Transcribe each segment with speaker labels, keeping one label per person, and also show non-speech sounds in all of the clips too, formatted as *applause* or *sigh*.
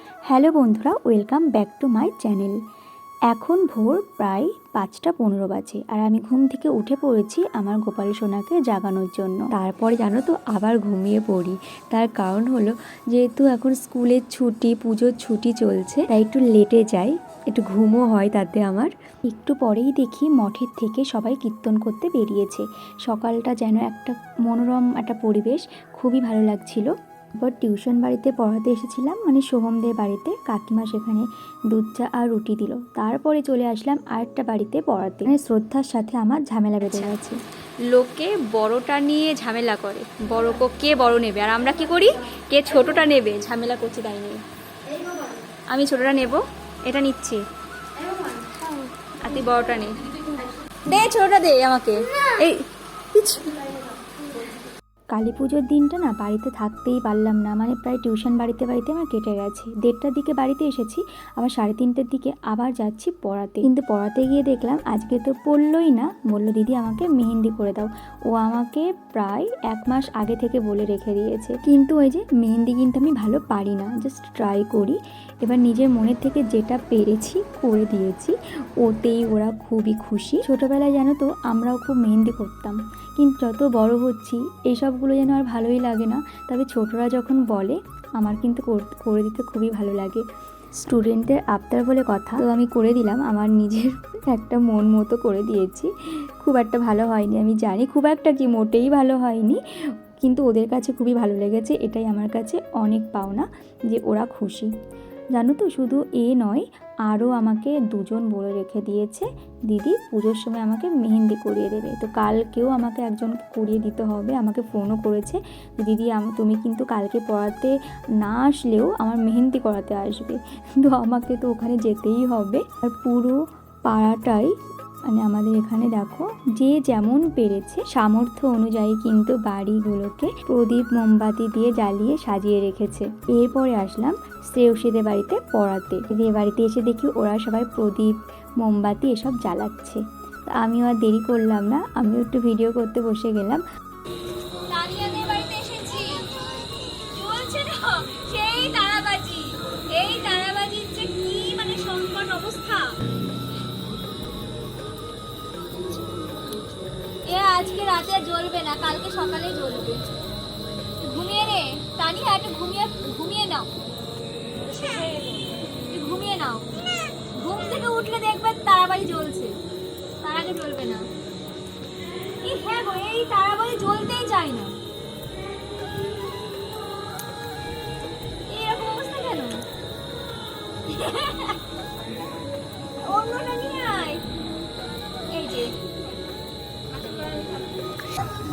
Speaker 1: Hello বন্ধুরা, welcome back to my channel. এখন ভোর প্রায় পাঁচটা পনেরো বাজে আর আমি ঘুম থেকে উঠে পড়েছি আমার গোপাল সোনাকে জাগানোর জন্য। তারপরে জানো তো, আবার ঘুমিয়ে পড়ি। তার কারণ হলো, যেহেতু এখন স্কুলের ছুটি, পুজোর ছুটি চলছে, তাই একটু লেটে যাই, একটু ঘুমও হয় তাতে আমার। একটু পরেই দেখি মঠের থেকে সবাই কীর্তন করতে বেরিয়েছে। সকালটা যেন একটা মনোরম একটা পরিবেশ, খুবই ভালো লাগছিল। এরপর টিউশন বাড়িতে পড়াতে এসেছিলাম মানে সোহমদের বাড়িতে। কাকিমা সেখানে দুধ চা আর রুটি দিল। তারপরে চলে আসলাম আরেকটা বাড়িতে পড়াতে। মানে শ্রদ্ধার সাথে আমার ঝামেলা বেঁধে গেছে।
Speaker 2: লোকে বড়টা নিয়ে ঝামেলা করে। বড় কো কে বড় নেবে? আর আমরা কি করি? কে ছোটটা নেবে? ঝামেলা করছি তাই নিয়ে। আমি ছোটটা নেব এটা নিচ্ছি। আর তুই বড়টা নে। দে ছোটটা দে আমাকে। এই কিছু
Speaker 1: কালী পুজোর দিনটা না বাড়িতে থাকতেই পারলাম না। মানে প্রায় টিউশন বাড়িতে বাড়িতে আমার কেটে গেছে। দেড়টার দিকে বাড়িতে এসেছি, আবার সাড়ে তিনটের দিকে আবার যাচ্ছি পড়াতে। কিন্তু পড়াতে গিয়ে দেখলাম আজকে তো পড়লই না। বলল, দিদি, আমাকে মেহেন্দি করে দাও। ও আমাকে প্রায় এক মাস আগে থেকে বলে রেখে দিয়েছে। কিন্তু ওই যে মেহেন্দি কিন্তু আমি ভালো পারি না। জাস্ট ট্রাই করি। এবার নিজের মনের থেকে যেটা পেরেছি করে দিয়েছি। ওতেই ওরা খুবই খুশি। ছোটোবেলায় জানো তো, আমরাও খুব মেহেন্দি করতাম। কিন্তু যত বড় হচ্ছি এইসবগুলো যেন আর ভালোই লাগে না। তবে ছোটরা যখন বলে, আমার কিন্তু কর- করে দিতে খুবই ভালো লাগে। স্টুডেন্টের আবদার বলে কথা তো আমি করে দিলাম। আমার নিজের *laughs* একটা মন মতো করে দিয়েছি। খুব একটা ভালো হয়নি। আমি জানি খুব একটা কি, মোটেই ভালো হয়নি। কিন্তু ওদের কাছে খুবই ভালো লেগেছে। এটাই আমার কাছে অনেক পাওনা যে ওরা খুশি। জানো তো, শুধু এ নয়, আরও আমাকে দুজন বলে রেখে দিয়েছে। দিদি, পুজোর সময় আমাকে মেহেন্দি করিয়ে দেবে। তো কালকেও আমাকে একজন করিয়ে দিতে হবে, আমাকে ফোনও করেছে। দিদি তুমি কিন্তু কালকে পড়াতে না আসলেও আমার মেহেন্দি করাতে আসবে। তো আমাকে তো ওখানে যেতেই হবে। আর পুরো পাড়াটাই মানে আমাদের এখানে দেখো, যে যেমন পেরেছে সামর্থ্য অনুযায়ী কিন্তু বাড়িগুলোকে প্রদীপ মোমবাতি দিয়ে জ্বালিয়ে সাজিয়ে রেখেছে। এরপরে আসলাম শ্রেয়সীদের বাড়িতে পড়াতে। বিয়ে বাড়িতে এসে দেখি ওরা সবাই প্রদীপ, মোমবাতি এসব জ্বালাচ্ছে। আমিও আর দেরি করলাম না, আমিও একটু ভিডিও করতে বসে গেলাম।
Speaker 2: রাতে জ্বলবে না, কালকে সকালে জ্বলবে। ঘুমিয়ে নে, তানিয়া, একটু ঘুমিয়ে ঘুমিয়ে নাও। ঘুমিয়ে নাও। ঘুম থেকে উঠলে দেখবে তারাবাড়ি জ্বলছে। তার আগে জ্বলবে না। হ্যাঁ গো, এই তারাবাড়ি জ্বলতেই চায় না।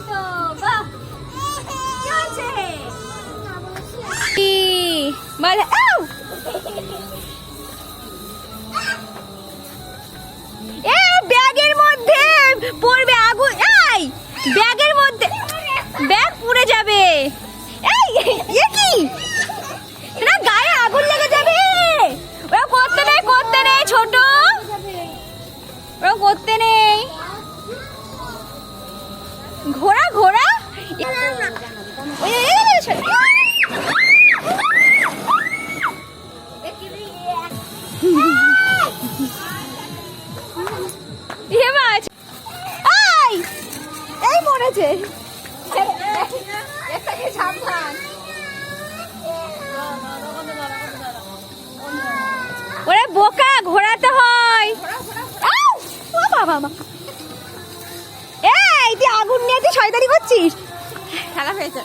Speaker 2: তো হয় হয় হয় বাহ কি হচ্ছে বলে আউ ওরে বোকা ঘোরাতে হয়! ও বাবা মা এই তুই আগুন নিয়ে তুই শয়তানি করছিস? খেলা হয়েছে।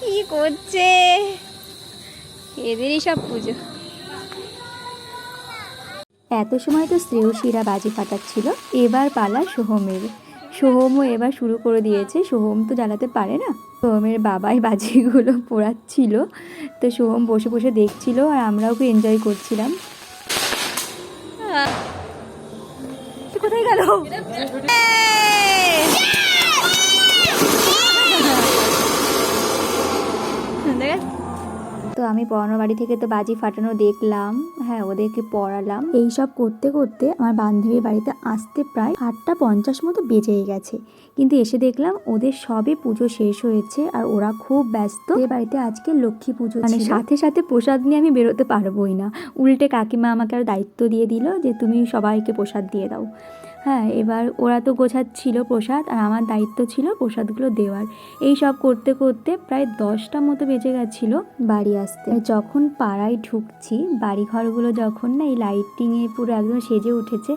Speaker 2: কি করছে? এদেরই সব পুজো।
Speaker 1: এত সময় তো শ্রেয়সীরা বাজি ফাটাচ্ছিল। এবার পালা সোহমের। সোহমও এবার শুরু করে দিয়েছে সোহম তো জ্বালাতে পারে না। সোহমের বাবাই বাজিগুলো পোড়াচ্ছিল। তো সোহম বসে বসে দেখছিল আর আমরাও খুব এনজয় করছিলাম। কোথায় গেল
Speaker 2: দেখ
Speaker 1: তো আমি পড়ানোর বাড়ি থেকে তো বাজি ফাটানো দেখলাম। হ্যাঁ ওদেরকে পড়ালাম। এই সব করতে করতে আমার বান্ধবীর বাড়িতে আসতে প্রায় আটটা পঞ্চাশ মতো বেজেই গেছে। কিন্তু এসে দেখলাম ওদের সবে পুজো শেষ হয়েছে আর ওরা খুব ব্যস্ত। ওদের বাড়িতে আজকে লক্ষ্মী পুজো মানে সাথে সাথে প্রসাদ নিয়ে আমি বেরোতে পারবোই না। উল্টে কাকিমা আমাকে আর দায়িত্ব দিয়ে দিল যে তুমি সবাইকে প্রসাদ দিয়ে দাও। হ্যাঁ এবার ওরা তো গোছাচ্ছিল প্রসাদ আর আমার দায়িত্ব ছিল প্রসাদগুলো দেওয়ার। এই সব করতে করতে প্রায় দশটা মতো বেজে গেছিল বাড়ি আসতে। যখন পাড়ায় ঢুকছি বাড়ি ঘরগুলো যখন না এই লাইটিংয়ে পুরো একদম সেজে উঠেছে,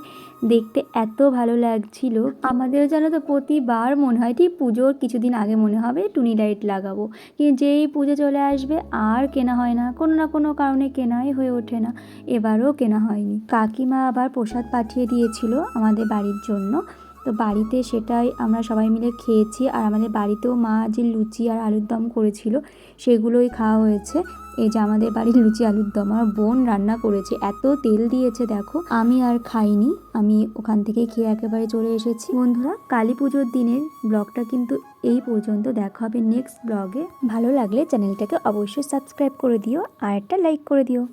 Speaker 1: দেখতে এত ভালো লাগছিল। আমাদের যেন তো প্রতিবার মনে হয়, ঠিক পুজোর কিছুদিন আগে মনে হবে টুনি লাইট লাগাবো। কিন্তু যেই পুজো চলে আসবে, আর কেনা হয় না। কোনো না কোনো কারণে কেনাই হয়ে ওঠে না। এবারও কেনা হয়নি। কাকিমা আবার প্রসাদ পাঠিয়ে দিয়েছিল আমাদের বাড়ির জন্য। তো বাড়িতে সেটাই আমরা সবাই মিলে খেয়েছি। আর আমাদের বাড়িতেও মা যে লুচি আর আলুর দম করেছিল, সেগুলোই খাওয়া হয়েছে। এই যে আমাদের বাড়ির লুচি, আলুর দম। আমার বোন রান্না করেছে। এত তেল দিয়েছে, দেখো। আমি আর খাইনি। আমি ওখান থেকে খেয়ে একেবারে চলে এসেছি। বন্ধুরা, কালী পুজোর দিনের ব্লগটা কিন্তু এই পর্যন্ত। দেখা হবে নেক্সট ব্লগে। ভালো লাগলে চ্যানেলটাকে অবশ্যই সাবস্ক্রাইব করে দিও আর একটা লাইক করে দিও।